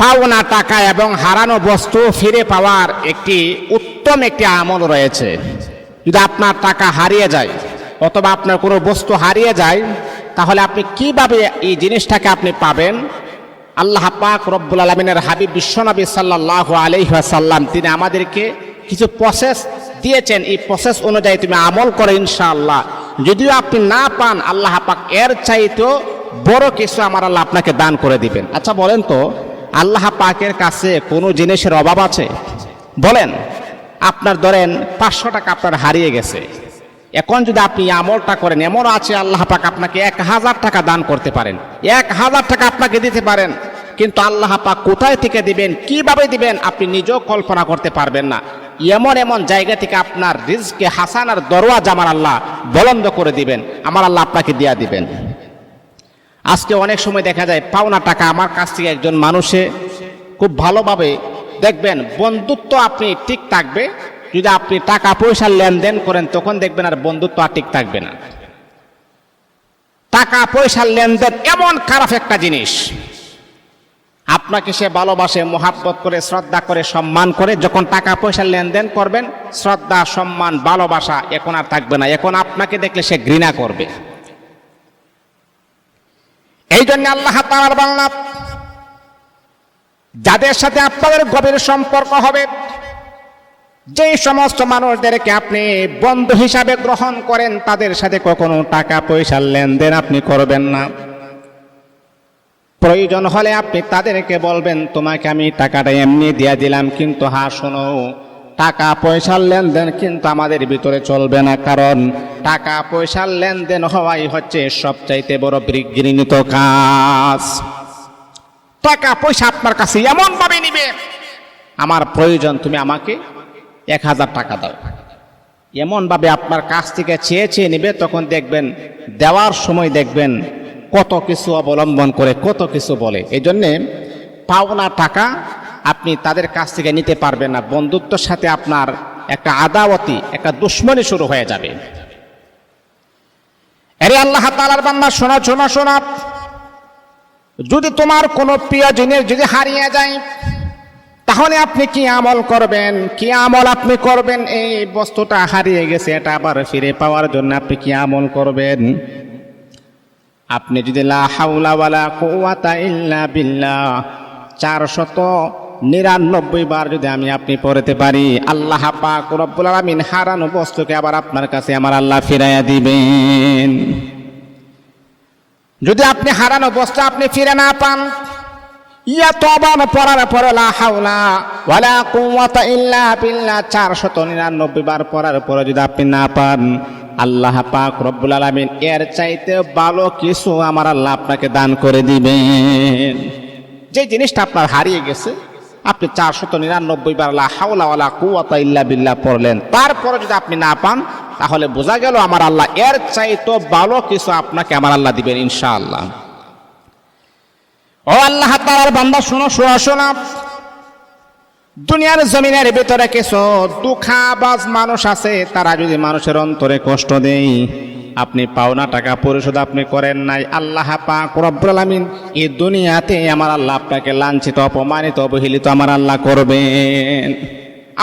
পাওনা টাকা এবং হারানো বস্তু ফিরে পাওয়ার একটি উত্তম একটি আমল রয়েছে। যদি আপনার টাকা হারিয়ে যায় অথবা আপনার কোনো বস্তু হারিয়ে যায়, তাহলে আপনি কীভাবে এই জিনিসটাকে আপনি পাবেন? আল্লাহ পাক রব্বুল আলমিনের হাবিব বিশ্বনবী সাল্লাহ আলহাসাল্লাম তিনি আমাদেরকে কিছু প্রসেস দিয়েছেন। এই প্রসেস অনুযায়ী তুমি আমল করে ইনশাআল্লাহ। যদিও আপনি না পান, আল্লাহ পাক এর চাইতেও বড় কিছু আমার আল্লাহ আপনাকে দান করে দিবেন। আচ্ছা বলেন তো আল্লাহ পাকের কাছে কোনো জিনিসের অভাব আছে? বলেন, আপনার ধরেন পাঁচশো টাকা আপনার হারিয়ে গেছে। এখন যদি আপনি আমলটা করেন এমন আছে আল্লাহ পাক আপনাকে এক হাজার টাকা দান করতে পারেন। এক হাজার টাকা আপনাকে দিতে পারেন, কিন্তু আল্লাহ পাক কোথায় থেকে দিবেন, কীভাবে দিবেন, আপনি নিজেও কল্পনা করতে পারবেন না। এমন এমন জায়গা থেকে আপনার রিজকে হাসানার দরওয়াজ আমার আল্লাহ বলন্দ করে দিবেন, আমার আল্লাহ আপনাকে দিয়া দিবেন। আজকে অনেক সময় দেখা যায় পাওনা টাকা, আমার কাছ থেকে একজন মানুষে খুব ভালোভাবে, দেখবেন বন্ধুত্ব আপনি ঠিক থাকবে, যদি আপনি টাকা পয়সার লেনদেন করেন, তখন দেখবেন আর বন্ধুত্ব আর ঠিক থাকবে না। টাকা পয়সার লেনদেন এমন খারাপ একটা জিনিস। আপনাকে সে ভালোবাসে, মোহাব্বত করে, শ্রদ্ধা করে, সম্মান করে, যখন টাকা পয়সার লেনদেন করবেন, শ্রদ্ধা, সম্মান, ভালোবাসা এখন আর থাকবে না। এখন আপনাকে দেখলে সে ঘৃণা করবে। এই জন্য আল্লাহ তাআলার বাংলা যাদের সাথে আপনাদের গভীর সম্পর্ক হবে যে সমস্ত মানুষদেরকে আপনি বন্ধু হিসাবে গ্রহণ করেন, তাদের সাথে কখনো টাকা পয়সার লেনদেন আপনি করবেন না। প্রয়োজন হলে আপনি তাদেরকে বলবেন, তোমাকে আমি টাকাটা এমনি দিয়ে দিলাম, কিন্তু হা শোনো টাকা পয়সার লেনদেন কিন্তু আমাদের ভিতরে চলবে না, কারণ টাকা পয়সার লেনদেন হওয়াই হচ্ছে সবচাইতে বড় বিঘ্নিত কাজ। টাকা পয়সা আপনার কাছে এমন ভাবে নিবে, আমার প্রয়োজন, তুমি আমাকে এক হাজার টাকা দাও। এমনভাবে আপনার কাছ থেকে চেয়ে চেয়ে নেবে, তখন দেখবেন, দেওয়ার সময় দেখবেন, কত কিছু অবলম্বন করে কত কিছু বলে। এই জন্যে পাওনা টাকা আপনি তাদের কাছ থেকে নিতে পারবেন না। বন্ধুত্বের সাথে আপনার একটা আদাওয়াতি, একটা দুশ্মনী শুরু হয়ে যাবে। আরে আল্লাহ তালার বান্না শোনা শোনা শোনা। যদি তোমার কোনো প্রিয় জিনিস যদি হারিয়ে যায়, তাহলে আপনি কি আমল করবেন? কি আমল আপনি করবেন? এই বস্তুটা হারিয়ে গেছে, এটা আবার ফিরে পাওয়ার জন্য আপনি কি আমল করবেন? আপনি যদি লা হাওলা ওয়ালা ইল্লা বিল্লাহ, চারশত নিরানব্বই বার যদি আমি আপনি পড়তে পারি, আল্লাহ পাক রব্বুল আলামিন হারানো বস্তুকে আবার আপনার কাছে আমার আল্লাহ ফিরাইয়া দিবেন। যদি আপনি হারানো বস্তু আপনি ফিরে না পান, ইয়া তবান পড়ার পরে লা হাওলা ওয়ালা কুওয়াতা ইল্লা বিল্লাহ 499 বার পড়ার পরে যদি আপনি না পান, আল্লাহ পাক রব্বুল আলামিন এর চাইতে ভালো কিছু আমার আল্লাহ আপনাকে দান করে দিবেন। যে জিনিসটা আপনার হারিয়ে গেছে আপনি চারশত নিরানব্বই বার লা হাওলা ওয়ালা কুওয়াতা ইল্লা বিল্লাহ পড়লেন। তারপরে যদি আপনি না পান, তাহলে বোঝা গেল আমার আল্লাহ এর চাইতে ভালো কিছু আপনাকে আমার আল্লাহ দিবেন ইনশাআল্লাহ। ও আল্লাহ তাআলার বান্দা, শোনো শোনো শোনো। দুনিয়ার জমিনের ভিতরে কিছু দুঃখাবাজ মানুষ আছে, তারা যদি মানুষের অন্তরে কষ্ট দেয় আপনি পাওনা টাকা পরিশোধ আপনি করেন নাই। আল্লাহ পাক রব্বুল এই দুনিয়াতে আমার আল্লাহ আপনাকে লাঞ্ছিত, অপমানিত, অবহেলিত আমার আল্লাহ করবেন।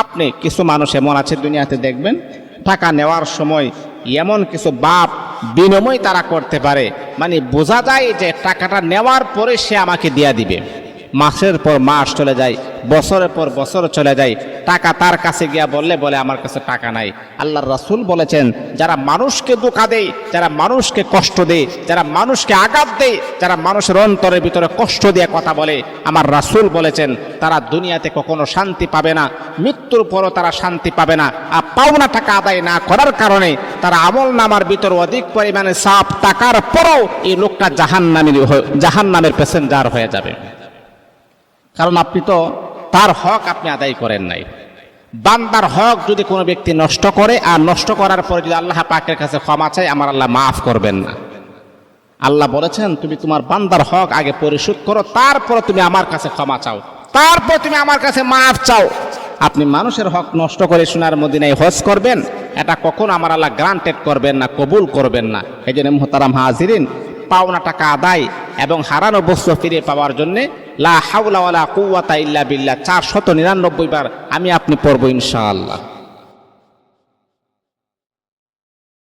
আপনি কিছু মানুষ এমন আছে দুনিয়াতে দেখবেন, টাকা নেওয়ার সময় এমন কিছু বাপ বিনিময় তারা করতে পারে মানে বোঝা যায় যে টাকাটা নেওয়ার পরে সে আমাকে দিয়া দিবে। মাসের পর মাস চলে যায় বছরের পর বছর চলে যায়। টাকা তার কাছে গিয়া বললে, বলে, আমার কাছে টাকা নাই। আল্লাহর রাসুল বলেছেন, যারা মানুষকে দোকা দেয়, যারা মানুষকে কষ্ট দেয়, যারা মানুষকে আঘাত দেয়, যারা মানুষের অন্তরের ভিতরে কষ্ট দিয়ে কথা বলে, আমার রাসূল বলেছেন, তারা দুনিয়াতে কখনো শান্তি পাবে না, মৃত্যুর পরও তারা শান্তি পাবে না, আর পাওনা টাকা আদায় না করার কারণে তারা আমল নামার ভিতর অধিক পরিমাণে সাপ টাকার পরও এই লোকটা জাহান নামের জাহান নামের প্যাসেঞ্জার হয়ে যাবে। কারণ আপনি তো তার হক আপনি আদায় করেন নাই। বান্দার হক যদি কোনো ব্যক্তি নষ্ট করে, আর নষ্ট করার পরে যদি আল্লাহ পাকের কাছে ক্ষমা চায়, আমার আল্লাহ মাফ করবেন না। আল্লাহ বলেছেন, তুমি তোমার বান্দার হক আগে পরিশোধ করো, তারপরে তুমি আমার কাছে ক্ষমা চাও। তারপর তুমি আমার কাছে মাফ চাও। আপনি মানুষের হক নষ্ট করে সোনার মদিনায় হজ করবেন, এটা কখনো আমার আল্লাহ গ্রান্টেড করবেন না, কবুল করবেন না। এই জন্য মোহতারাম হাজিরিন, পাওনা টাকা আদায় এবং হারানো বস্তু ফিরে পাওয়ার জন্যে, লা হাওলা ওয়ালা কুওয়াতা ইল্লা বিল্লাহ, চারশত নিরানব্বই বার আমি আপনি পড়ব ইনশাআল্লাহ।